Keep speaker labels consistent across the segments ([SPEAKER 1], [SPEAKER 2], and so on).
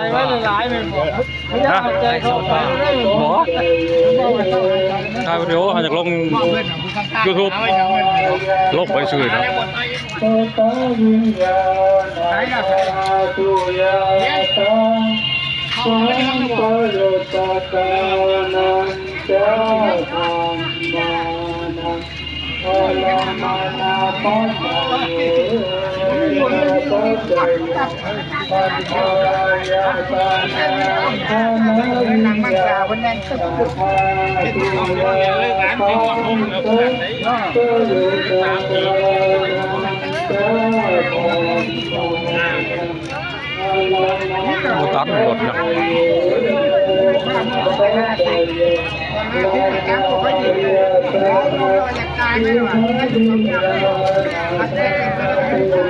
[SPEAKER 1] ใจไว้หลายๆเป็นบ่ไม่อยากเอาใจเข้าไปได้เป็น
[SPEAKER 2] หม
[SPEAKER 1] บ่
[SPEAKER 2] อถ่ายวิดีโอเขาจากลง YouTube ลงไปซื้อนะ
[SPEAKER 1] นั่ง มังกาเพิ่นแน่น
[SPEAKER 2] บูตันหมดนะ
[SPEAKER 3] ก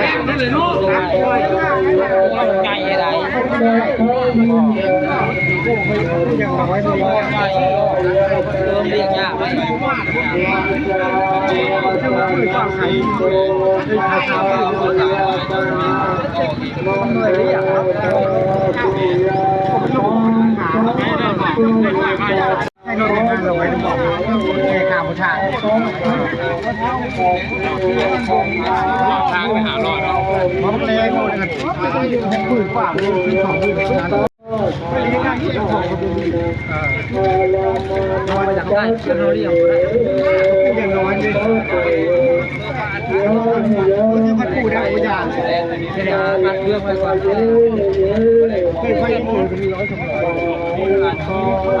[SPEAKER 3] เจเย นั่
[SPEAKER 1] นเลยเนาะไก่อะไรยังเอาไว้ดีไก่เติมเรียกยากไหม ให้เราได้เราไว้บอกให้ข้าวผู้ชาย ทางไปหารอดมันเลยหมดกันปืนกว่าปืนของปืนนั้นไม่ได้ง่ายที่จะของเราอยากได้เชื่อเราเรียกอย่างน้อยนี่มันปูได้อย่างเดี๋ยวอัดเรื่องไปก่อนเคยไปปูมีร้อยสองร้อย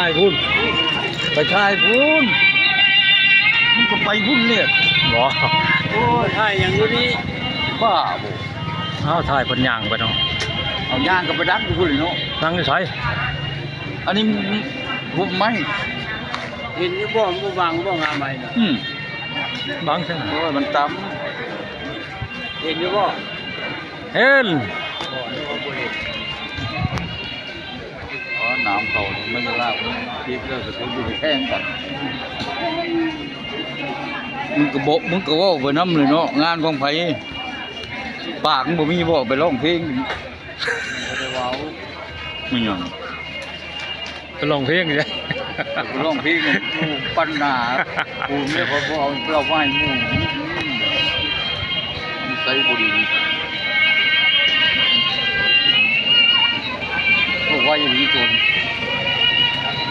[SPEAKER 1] าเพ
[SPEAKER 3] ราะว่าพลังลานมานาก็จะเยนาก็จะเยนาทิปาทิก็จะเยทิตาปาทิปาทิสังฆาสังฆายุตตานา
[SPEAKER 2] ไปค่ายพุ่นไปค่ายพุ่นมันก็ไปพุ่นเนี่ยหมอ
[SPEAKER 1] โอ้ใช่อย่างนี้
[SPEAKER 2] บ้าบ่เอาถ่ายเพันย่างไปเนาะ
[SPEAKER 4] เอาย่างกับไปดักอยู่พุ่นเนาะ
[SPEAKER 2] นั่งนี่ใส่
[SPEAKER 4] อันนี้หุบไม้
[SPEAKER 1] เห็นนี่บ่บ่วางบ่งามไหมนะ
[SPEAKER 4] อืม
[SPEAKER 2] บังใช่ไหม
[SPEAKER 4] เพราะว่ามันต่
[SPEAKER 1] เห็นอยู่บ่
[SPEAKER 2] เห็นำ
[SPEAKER 4] อ๋อน้ำเขาไม่ได้ลาบทีเพื่อจะถึงอยู่แข่งกันมึงก็บอกมึงก็เว่าไปน้ำเลยเนาะงานของไผปากมึงบ่มีบ่ไปร้องเพลง
[SPEAKER 1] ไปเว้า
[SPEAKER 4] ไม่หยัง
[SPEAKER 2] ไปลองเพลงเลย
[SPEAKER 4] ไปร้องเพลงหมู่ปัญหากูเนี่ยเขาบ่เอาเราไหว้หมู่มันใส่บ่ดีโ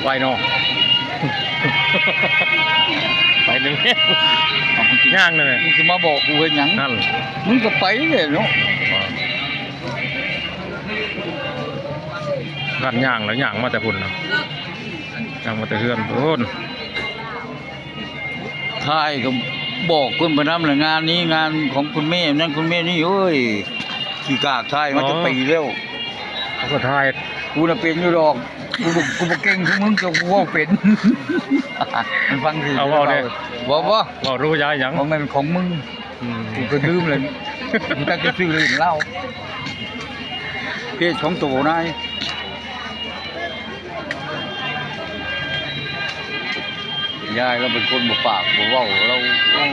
[SPEAKER 4] ไป
[SPEAKER 2] เนาะ ไปหนึ่งเมตร
[SPEAKER 4] เอาจริง
[SPEAKER 2] ย่างเลย
[SPEAKER 4] มึงจะมาบอกกูเห็นหยัง
[SPEAKER 2] นั่น
[SPEAKER 4] มึงก็ไปเลยเนาะ
[SPEAKER 2] กันย่างแล้วย่างมาแต่พุ่นเนาะย่างมาแต่เฮือนพุ่น
[SPEAKER 4] ทายก็บอกคนไปนำเลยงานนี้งานของคุณแม่นั่นคุณแม่นี่เอ้ยขี้กากทายมาจะปีแล้ว
[SPEAKER 2] เขาก็ถ่าย
[SPEAKER 4] กูน่ะเป็นอยู่ดอกกูบ่กูบ่เก่งคือมึงจะกูเว่าเป็น มันฟังสิ
[SPEAKER 2] เอาเอาเนี่ย
[SPEAKER 4] บอกว่า
[SPEAKER 2] บอกรู้ยายหยัง
[SPEAKER 4] ของมันของมึง
[SPEAKER 2] อืม
[SPEAKER 4] กูก็ลืมเลยมึงตั้งแต่ซื้อเลยเหล้าเพศของโตนายยายเราเป็นคนบ่ปากบ่เว้าเราเรา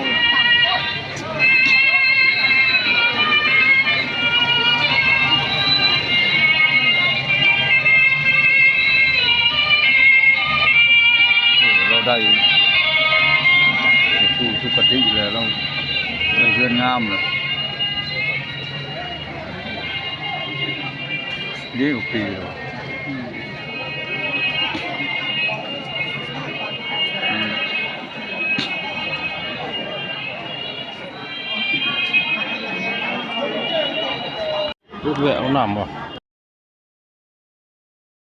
[SPEAKER 4] ได้สู่สุคติแล้วเราได้เพื่อนงา